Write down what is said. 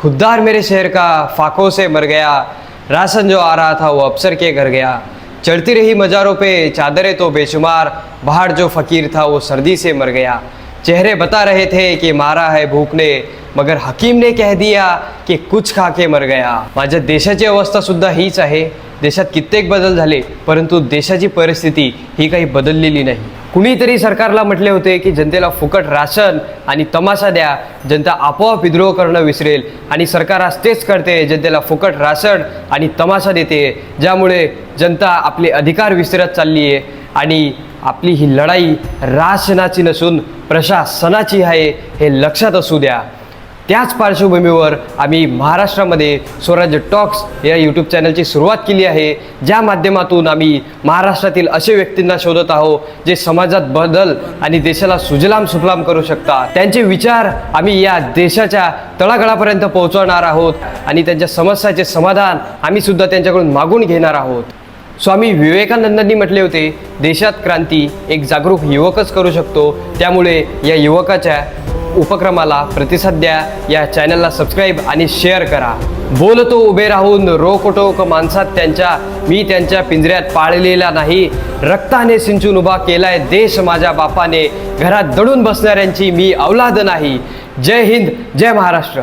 खुद्दार मेरे शहर का फाकों से मर गया। राशन जो आ रहा था वो अफसर के घर गया। चढ़ती रही मज़ारों पे, चादरें तो बेशुमार, बाहर जो फ़कीर था वो सर्दी से मर गया। चेहरे बता रहे थे कि मारा है भूख ने, मगर हकीम ने कह दिया की कुछ खा के मर गया। माझ्या देशाची अवस्था सुद्धा हीच आहे। देशात कित्येक बदल झाले, परंतु देशाची परिस्थिती ही काही बदललेली नाही. कुणीतरी सरकारला म्हटले होते की जनतेला फुकट राशन आणि तमाशा द्या जनता आपोआप विद्रोह करणं विसरेल. आणि सरकार आज तेच करते जनतेला फुकट राशन आणि तमाशा देते. ज्यामुळे जनता आपले अधिकार विसरत चालली आहे आणि आपली ही लढाई राशनाची नसून प्रशासनाची आहे हे लक्षात असू द्या. त्याच पार्श्वभूमीवर आम्ही महाराष्ट्रामध्ये स्वराज्य टॉक्स या यूट्यूब चॅनलची सुरुवात केली आहे. ज्या माध्यमातून आम्ही महाराष्ट्रातील असे व्यक्तींना शोधत आहोत जे समाजात बदल आणि देशाला सुजलाम सुफलाम करू शकतात त्यांचे विचार आम्ही या देशाच्या तळागळापर्यंत पोहोचवणार आहोत आणि त्यांच्या समस्याचे समाधान आम्ही सुद्धा त्यांच्याकडून मागून घेणार आहोत. स्वामी विवेकानंदांनी म्हटले होते देशात क्रांती एक जागरूक युवकच करू शकतो. त्यामुळे या युवकाच्या उपक्रमाला प्रतिसाद द्या. या चॅनलला सबस्क्राईब आणि शेअर करा. बोलतो उभे राहून रोकटोक माणसात त्यांच्या मी त्यांच्या पिंजऱ्यात पाळलेला नाही. रक्ताने सिंचून उभा केलाय देश माझ्या बापाने. घरात दडून बसणाऱ्यांची मी अवलाद नाही. जय हिंद जय महाराष्ट्र.